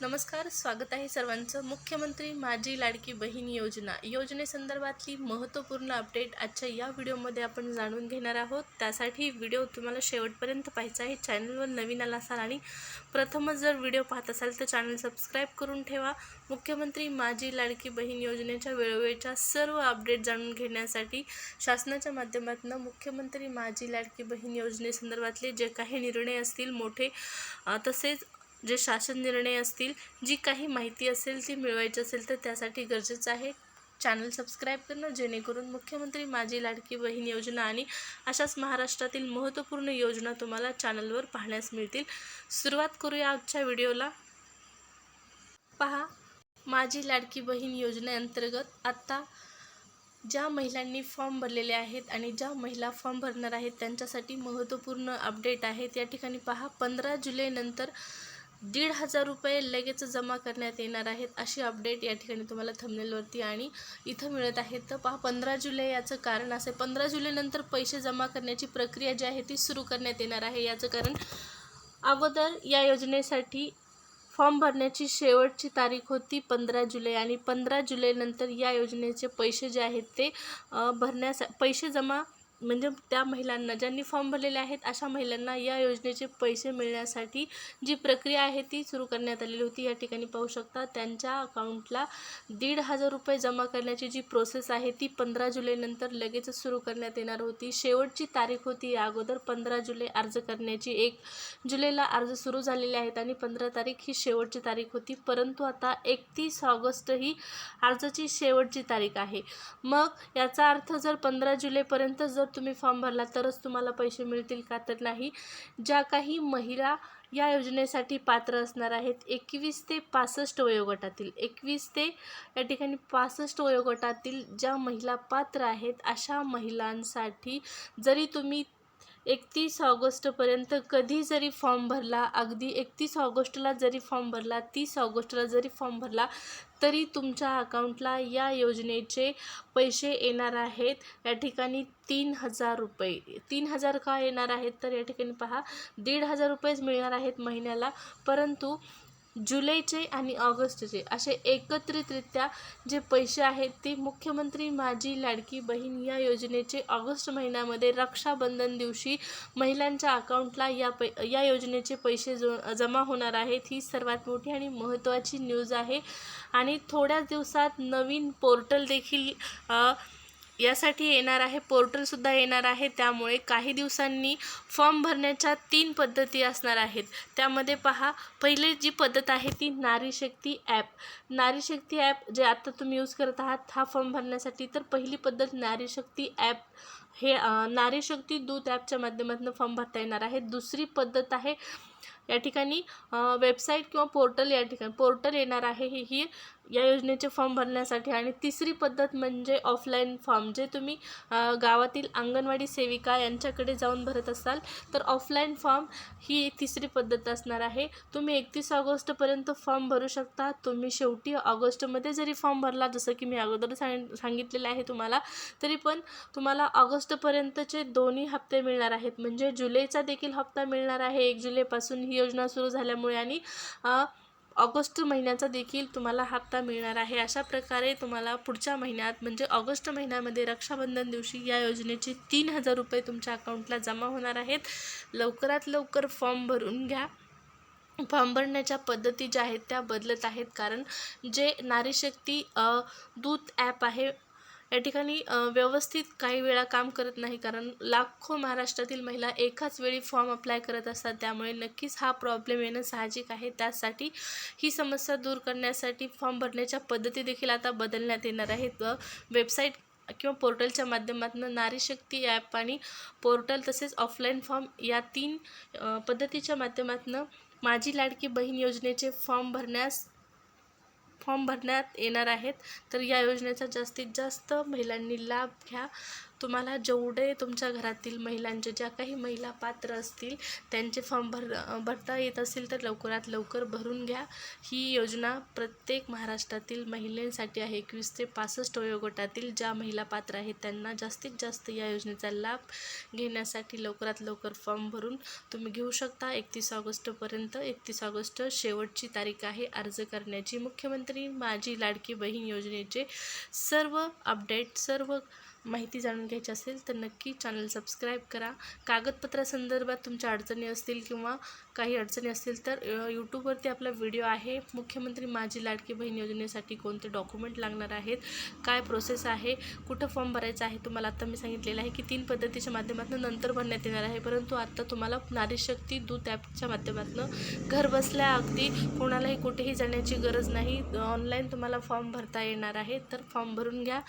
नमस्कार स्वागत आहे सर्वांचं. मुख्यमंत्री माझी लाडकी बहीण योजना. योजनेसंदर्भातली महत्त्वपूर्ण अपडेट आजच्या या व्हिडिओमध्ये आपण जाणून घेणार आहोत. त्यासाठी व्हिडिओ तुम्हाला शेवटपर्यंत पाहायचा आहे. चॅनलवर नवीन आला असाल आणि प्रथमच जर व्हिडिओ पाहत असाल तर चॅनल सबस्क्राईब करून ठेवा. मुख्यमंत्री माझी लाडकी बहीण योजनेच्या वेळोवेळच्या सर्व अपडेट जाणून घेण्यासाठी शासनाच्या माध्यमातून मुख्यमंत्री माझी लाडकी बहीण योजनेसंदर्भातले जे काही निर्णय असतील मोठे तसेच जे शासन निर्णय असतील जी काही माहिती असेल ती मिळवायची असेल तर त्यासाठी गरजेचं आहे. चॅनल सबस्क्राईब करणं जेणेकरून मुख्यमंत्री माझी लाडकी बहीण योजना आणि अशाच महाराष्ट्रातील महत्त्वपूर्ण योजना तुम्हाला चॅनलवर पाहण्यास मिळतील. सुरुवात करूया आजच्या व्हिडिओला. पहा माझी लाडकी बहीण योजनेअंतर्गत आत्ता ज्या महिलांनी फॉर्म भरलेले आहेत आणि ज्या महिला फॉर्म भरणार आहेत त्यांच्यासाठी महत्त्वपूर्ण अपडेट आहेत. या ठिकाणी पहा पंधरा जुलैनंतर दीड हजार रुपये लगेच जमा करण्यात येणार आहेत अशी अपडेट या ठिकाणी तुम्हाला थंबनेलवरती आणि इथं मिळत आहे. तर पहा पंधरा जुलै याचं कारण असे पंधरा जुलैनंतर पैसे जमा करण्याची प्रक्रिया जी आहे ती सुरू करण्यात येणार आहे. याचं कारण अगोदर या योजनेसाठी फॉर्म भरण्याची शेवटची तारीख होती पंधरा जुलै आणि पंधरा जुलैनंतर या योजनेचे पैसे जे आहेत ते भरण्यास भरण्यासा पैसे जमा म्हणजे त्या महिलांना ज्यांनी फॉर्म भरलेले आहेत अशा महिलांना या योजनेचे पैसे मिळण्यासाठी जी प्रक्रिया आहे ती सुरू करण्यात आलेली होती. या ठिकाणी पाहू शकता त्यांच्या अकाउंटला दीड हजार रुपये जमा करण्याची जी प्रोसेस आहे ती पंधरा जुलैनंतर लगेचच सुरू करण्यात येणार होती. शेवटची तारीख होती या अगोदर पंधरा जुलै अर्ज करण्याची. एक जुलैला अर्ज सुरू झालेले आहेत आणि पंधरा तारीख ही शेवटची तारीख होती. परंतु आता एकतीस ऑगस्ट ही अर्जाची शेवटची तारीख आहे. मग याचा अर्थ जर पंधरा जुलैपर्यंत जर तुम्ही फॉर्म भरला तरच तुम्हाला पैसे मिळतील का तर नाही. ज्या काही महिला या योजनेसाठी पात्र असणार आहेत एकवीस ते पासष्ट वयोगटातील एकवीस ते या ठिकाणी पासष्ट वयोगटातील ज्या महिला पात्र आहेत अशा महिलांसाठी जरी तुम्ही एकतीस ऑगस्टपर्यंत कधी जरी फॉर्म भरला अगदी एकतीस ऑगस्टला जरी फॉर्म भरला तीस ऑगस्टला जरी फॉर्म भरला तरी तुमच्या अकाउंटला या योजनेचे पैसे येणार आहेत. या ठिकाणी तीन हजार रुपये. तीन हजार का येणार आहेत? तर या ठिकाणी पहा दीड हजार रुपयेच मिळणार आहेत महिन्याला. परंतु जुलैचे आणि ऑगस्टचे असे एकत्रितरित्या जे पैसे आहेत ते मुख्यमंत्री माझी लाडकी बहीण या योजनेचे ऑगस्ट महिन्यामध्ये रक्षाबंधन दिवशी महिलांच्या अकाउंटला या पै या योजनेचे पैसे जो जमा होणार आहेत ही सर्वात मोठी आणि महत्त्वाची न्यूज आहे. आणि थोड्याच दिवसात नवीन पोर्टल देखील यासाठी येणार आहे पोर्टलसुद्धा येणार आहे. त्यामुळे काही दिवसांनी फॉर्म भरण्याच्या तीन पद्धती असणार आहेत. त्यामध्ये पहा पहिले जी पद्धत आहे ती नारी शक्ती ॲप नारी शक्ती ॲप जे आता तुम्ही यूज करत आहात हा फॉर्म भरण्यासाठी तर पहिली पद्धत नारी शक्ती ॲप हे नारी शक्ती दूत ॲपच्या माध्यमातून फॉर्म भरता येणार आहे. दुसरी पद्धत आहे या ठिकाणी वेबसाईट किंवा पोर्टल या ठिकाणी पोर्टल येणार आहे. ही ही या योजनेचे फॉर्म भरण्यासाठी आणि तिसरी पद्धत म्हणजे ऑफलाईन फॉर्म जे तुम्ही गावातील अंगणवाडी सेविका यांच्याकडे जाऊन भरत असाल तर ऑफलाईन फॉर्म ही तिसरी पद्धत असणार आहे. तुम्ही एकतीस ऑगस्टपर्यंत फॉर्म भरू शकता. तुम्ही शेवटी ऑगस्टमध्ये जरी फॉर्म भरला जसं की मी अगोदर सांग सांगितलेलं आहे तुम्हाला तरी पण तुम्हाला ऑगस्टपर्यंतचे दोन्ही हप्ते मिळणार आहेत. म्हणजे जुलैचा देखील हप्ता मिळणार आहे. एक जुलैपासून ही योजना सुरू झाल्यामुळे आणि ऑगस्ट महिन्याचा देखील तुम्हाला हप्ता मिळणार आहे. अशा प्रकारे तुम्हाला पुढच्या महिन्यात म्हणजे ऑगस्ट महिन्यामध्ये रक्षाबंधन दिवशी या योजनेचे तीन हजार रुपये तुमच्या अकाउंटला जमा होणार आहेत. लवकरात लवकर फॉर्म भरून घ्या. फॉर्म भरण्याच्या पद्धती ज्या आहेत त्या बदलत आहेत. कारण जे नारीशक्ती दूत ॲप आहे या ठिकाणी व्यवस्थित काही वेळा काम करत नाही कारण लाखो महाराष्ट्रातील महिला एकाच वेळी फॉर्म अप्लाय करत असतात. त्यामुळे नक्कीच हा प्रॉब्लेम येणं साहजिक आहे. त्यासाठी ही समस्या दूर करण्यासाठी फॉर्म भरण्याच्या पद्धती देखील आता बदलण्यात येणार आहेत. व वेबसाईट किंवा पोर्टलच्या माध्यमातून नारी शक्ती ॲप आणि पोर्टल तसेच ऑफलाईन फॉर्म या तीन पद्धतीच्या माध्यमातून माझी लाडकी बहीण योजनेचे फॉर्म भरण्यास फॉर्म भरण्यात येणार आहेत. तर या योजनेचा जास्तीत जास्त महिलांनी लाभ घ्या. तुम्हाला जेवढे तुमच्या घरातील महिलांचे ज्या काही महिला पात्र असतील त्यांचे फॉर्म भर भरता येत असेल तर लवकरात लवकर भरून घ्या. ही योजना प्रत्येक महाराष्ट्रातील महिलांसाठी आहे. एकवीस ते पासष्ट वयोगटातील ज्या महिला पात्र आहेत त्यांना जास्तीत जास्त या योजनेचा लाभ घेण्यासाठी लवकरात लवकर फॉर्म भरून तुम्ही घेऊ शकता. एकतीस ऑगस्टपर्यंत एकतीस ऑगस्ट शेवटची तारीख आहे. अर्ज करण्याची मुख्यमंत्री माझी लाडकी बहीण योजनेचे सर्व अपडेट सर्व माहिती जाणून घ्यायची असेल तर नक्की चॅनल सबस्क्राईब करा. कागदपत्रासंदर्भात तुमच्या अडचणी असतील किंवा काही अडचणी असतील तर यूट्यूबवरती आपला व्हिडिओ आहे. मुख्यमंत्री माझी लाडकी बहीण योजनेसाठी कोणते डॉक्युमेंट लागणार आहेत? काय प्रोसेस आहे? कुठं फॉर्म भरायचा आहे? तुम्हाला आत्ता मी सांगितलेलं आहे की तीन पद्धतीच्या माध्यमातून नंतर भरण्यात येणार आहे. परंतु आत्ता तुम्हाला नारीशक्ती दूत ॲपच्या माध्यमातून घर बसल्या अगदी कोणालाही कुठेही जाण्याची गरज नाही. ऑनलाईन तुम्हाला फॉर्म भरता येणार आहे. तर फॉर्म भरून घ्या.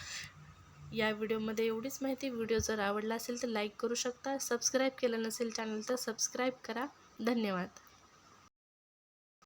या व्हिडिओमध्ये एवढीच माहिती. व्हिडिओ जर आवडला असेल तर लाईक करू शकता. सबस्क्राईब केलं नसेल चॅनल तर सबस्क्राईब करा. धन्यवाद.